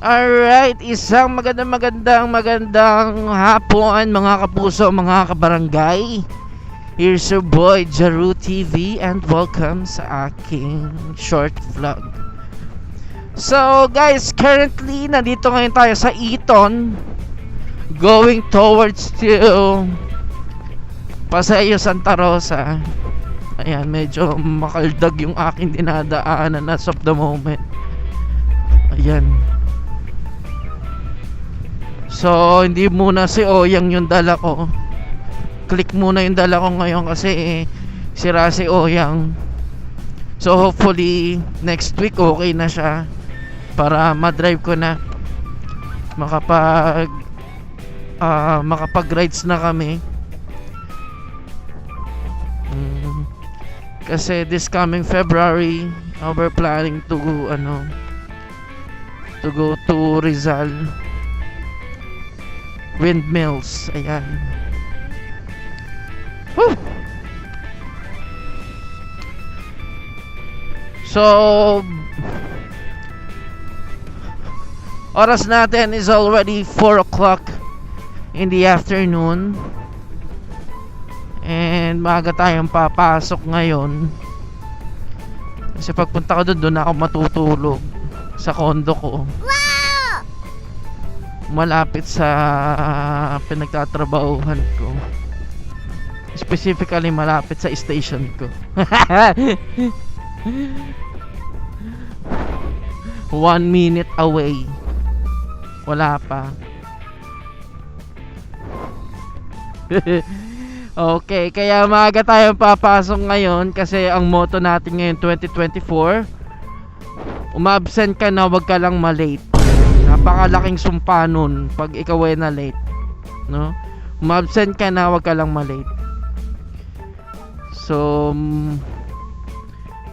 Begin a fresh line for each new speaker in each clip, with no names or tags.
Alright, isang magandang magandang magandang hapon mga kapuso, mga kabarangay. Here's your boy Jaru TV and welcome sa aking short vlog. So guys, currently nandito ngayon tayo sa Eton going towards to Paseo Santa Rosa. Ayan, medyo makaldag yung aking dinadaanan as of the moment. Ayan. So, hindi muna si Oyang yung dala ko. Click muna yung dala ko ngayon kasi sira si Oyang. So, hopefully, next week okay na siya. Para ma-drive ko na. Makapag... ah makapag-rides na kami. Mm, kasi this coming February, uh, we're planning to ano to go to Rizal windmills. Ayan. Woo! So, oras natin is already 4 o'clock in the afternoon. And maaga tayong papasok ngayon. Kasi pagpunta ko doon, doon ako matutulog sa kondo ko malapit sa pinagtatrabahuhan ko. Specifically malapit sa station ko. One minute away. Wala pa. okay, kaya maaga tayong papasok ngayon kasi ang motto natin ngayon 2024 umabsent ka na wag ka lang malate napakalaking sumpa nun pag ikaw ay na late no? Umabsent ka na wag ka lang malate. So mm,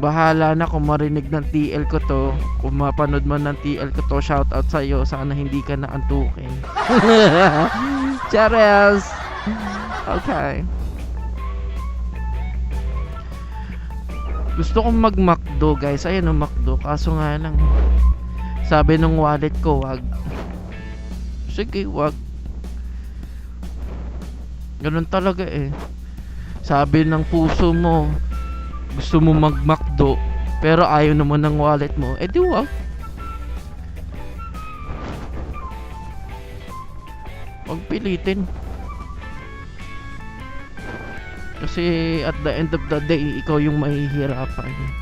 bahala na kung marinig ng TL ko to. Kung mapanood man ng TL ko to shout out sa iyo sana hindi ka na antukin Charles! Okay. Gusto kong mag McDo guys. Ayun ang McDo. Kaso nga lang sabi nung wallet ko, wag. Sige, wag. Ganun talaga eh. Sabi ng puso mo, gusto mo mag-McDo, pero ayaw naman ng wallet mo, eh di wag. Wag pilitin. Kasi at the end of the day, ikaw yung mahihirapan.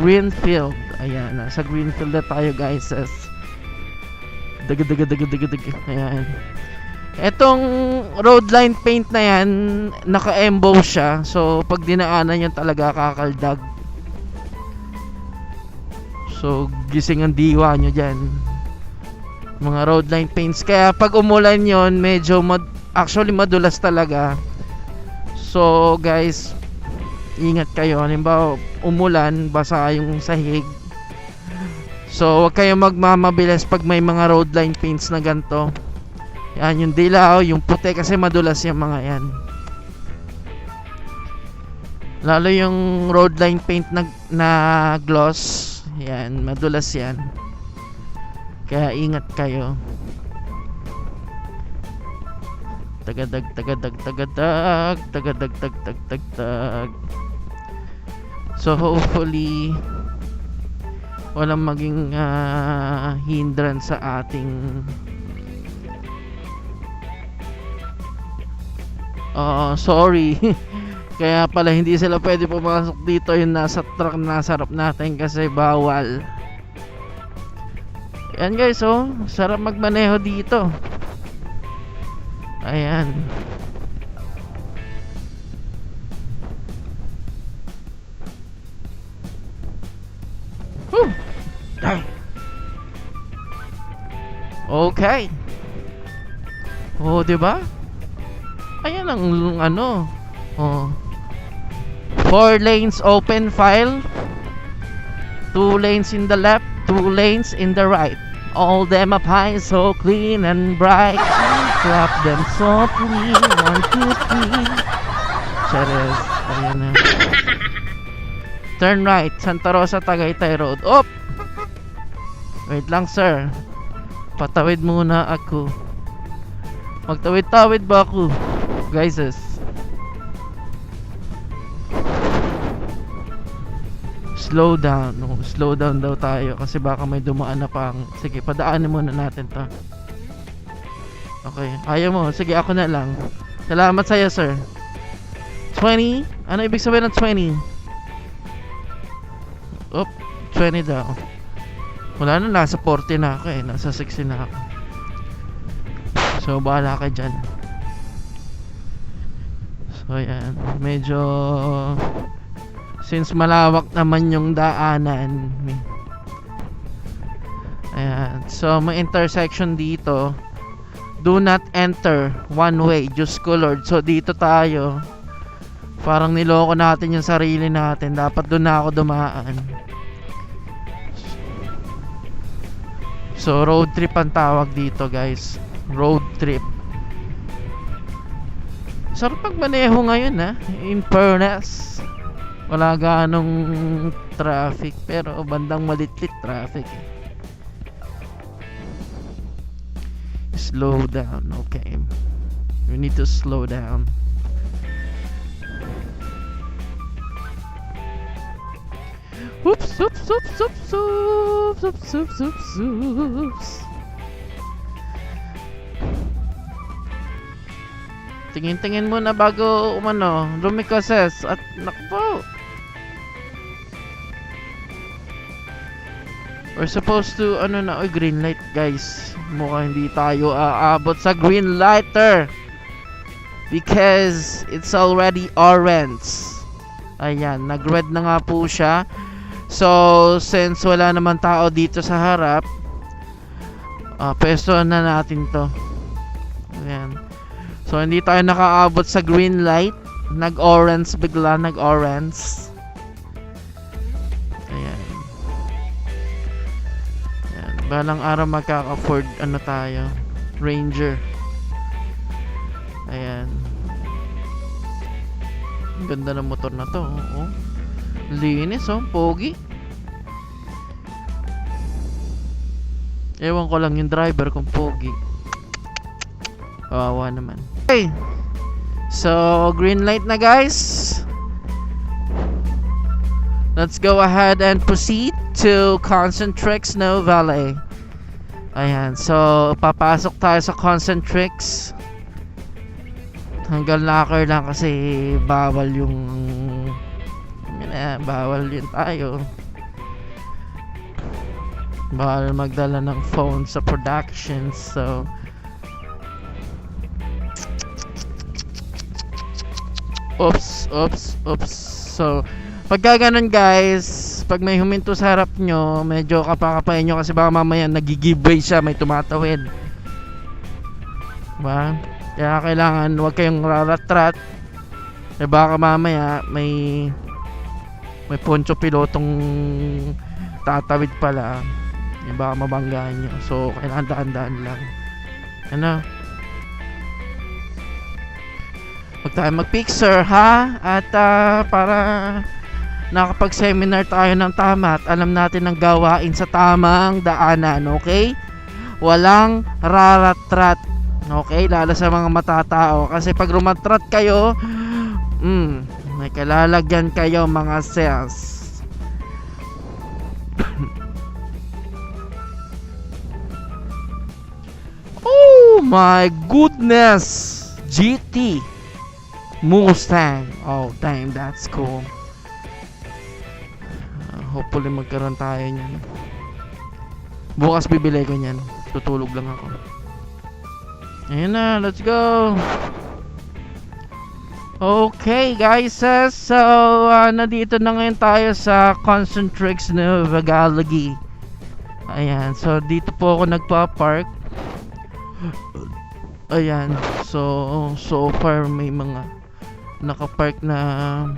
Greenfield. Ayan, nasa Greenfield na tayo guys. As daga daga daga daga daga. Ayan. Etong road line paint na yan, naka-emboss siya. So, pag dinaanan yan talaga kakaldag. So, gising ang diwa nyo dyan. Mga road line paints. Kaya pag umulan yon medyo mad actually madulas talaga. So, guys, ingat kayo. Halimbawa, umulan, basa yung sahig. So, huwag kayong magmamabilis pag may mga road line paints na ganito. Yan, yung dilaw, yung puti kasi madulas yung mga yan. Lalo yung road line paint na, na gloss. Yan, madulas yan. Kaya ingat kayo. Tagadag, tagadag, tagadag, tagadag, tagadag, tagadag. So hopefully walang maging ah, hindrance sa ating Oh, sorry. Kaya pala hindi sila pwede pumasok dito yung nasa truck na nasa harap natin kasi bawal. Yan guys, oh. Sarap magmaneho dito. Ayan. Okay. Oh, 'di ba? Ayan ang ano. Oh. Four lanes open file. Two lanes in the left, two lanes in the right. All them up high, so clean and bright. Clap them softly. One, two, three. Chares. Ayan na. Turn right, Santa Rosa, Tagaytay Road. Op! Wait lang, sir. Patawid muna ako. Magtawid-tawid ba ako? Guys, slow down. No, slow down daw tayo kasi baka may dumaan na pang. Sige, padaanin muna natin to. Okay, ayaw mo. Sige, ako na lang. Salamat sa'yo, sir. 20? Ano ibig sabihin ng 20? Op, 20 daw. Wala na, nasa 40 na ako eh. Nasa 60 na ako. So, bahala ka dyan. So, ayan. Medyo... Since malawak naman yung daanan. Ayan. So, may intersection dito. Do not enter one way. Diyos ko Lord. So, dito tayo. Parang niloko natin yung sarili natin. Dapat doon na ako dumaan. So, road trip ang tawag dito, guys. Road trip. Sarap magmaneho ngayon, ha? In fairness. Wala ganong traffic. Pero bandang malitlit traffic. Slow down, okay. We need to slow down. Oops, oops, oops, oops, oops, oops, oops, oops, oops. Tingin-tingin muna bago umano, lumikoses at nakpo. We're supposed to, ano na, oy, green light guys. Mukhang hindi tayo aabot sa green lighter. Because it's already orange. Ayan, nag-red na nga po siya. So, since wala naman tao dito sa harap, uh, peso na natin to. Ayan. So, hindi tayo nakaabot sa green light. Nag-orange bigla, nag-orange. Ayan. Ayan. Balang araw magkaka-afford ano tayo. Ranger. Ayan. Ganda ng motor na to. Oo. Linis oh, pogi. Ewan ko lang yung driver kung pogi. Kawawa naman. Okay. So, green light na guys. Let's go ahead and proceed to Concentrix Snow Valley. Ayan. So, papasok tayo sa Concentrix. Hanggang locker lang kasi bawal yung yun na, bawal yun tayo. Bawal magdala ng phone sa production. So, Oops, oops, oops. So, pagka ganun guys, pag may huminto sa harap nyo, medyo kapakapain nyo kasi baka mamaya nagigibay siya, may tumatawid. Diba? Kaya kailangan huwag kayong raratrat. Eh baka mamaya may may poncho pilotong tatawid pala. Eh baka mabanggaan nyo. So, kailangan daan-daan lang. Ano? Huwag tayo mag-picture ha At ah, para nakapag-seminar tayo ng tama At alam natin ang gawain sa tamang daanan Okay? Walang raratrat Okay? Lalo sa mga matatao Kasi pag rumatrat kayo mm, May kalalagyan kayo mga cells Oh my goodness GT Mustang. Oh, damn, that's cool. Uh, hopefully magkaroon tayo niyan. Bukas bibili ko niyan. Tutulog lang ako. Ayun na, let's go. Okay, guys. uh, so, uh, nandito na ngayon tayo sa Concentrix Nova Galaxy. Ayan, so dito po ako nagpa-park. Ayan, so so far may mga nakapark na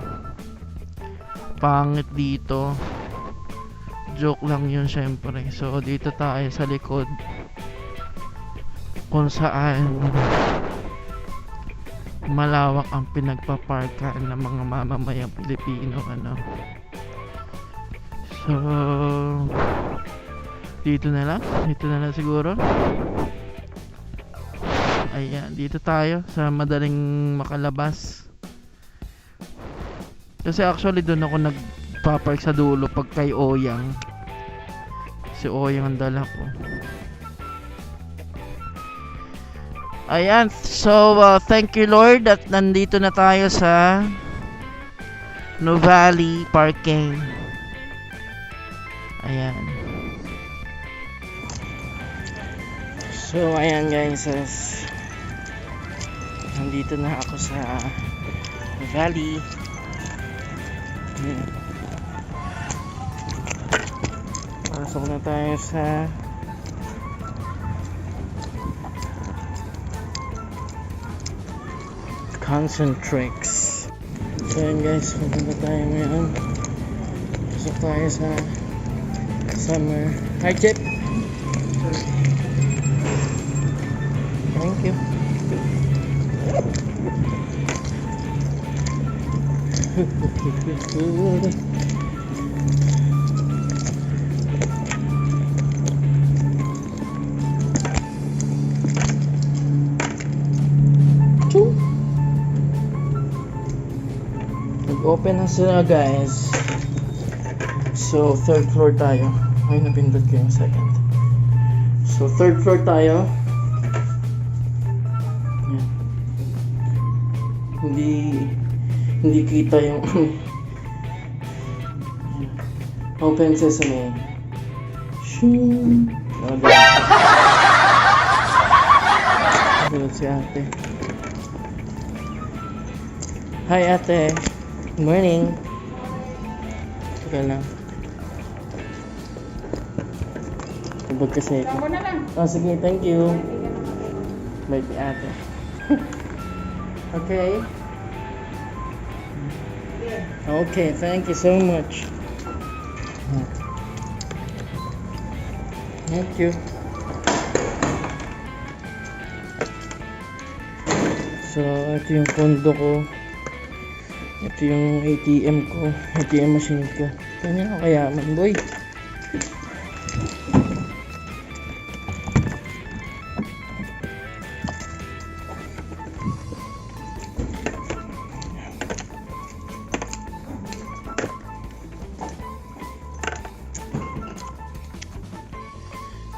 pangit dito joke lang yun syempre so dito tayo sa likod kung saan malawak ang pinagpaparkan ng mga mamamayang Pilipino ano So, dito na lang. Dito na lang siguro. Ayan, dito tayo sa madaling makalabas. Kasi actually doon ako nagpa-park sa dulo pag kay Oyang. Si Oyang ang dala ko. Ayan, so uh, thank you Lord at nandito na tayo sa No Valley Parking. Ayan. So, ayan guys. as- nandito na ako sa No Valley. Ayan. Pasok na tayo sa Concentrix. So ayan guys, pupunta tayo ngayon. Pasok tayo sa summer. Hi Chip! Thank you. Nag-open na sila guys. So, third floor tayo. Ay, napindot ko yung second. So, third floor tayo. Yan. Hindi hindi kita yung Open sesame. Shoo. Okay. Gulat si ate. Hi ate. Good morning. Teka lang. Tubag kasi ako.
Na lang.
Oh, sige, thank you. Ni ate. okay. Okay, thank you so much. Thank you. So, ito yung kondo ko. Ito yung ATM ko. ATM machine ko. Kanya ako kayaman, boy.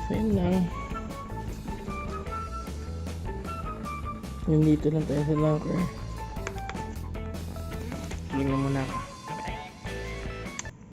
So, yun lang. Yung dito lang tayo sa locker.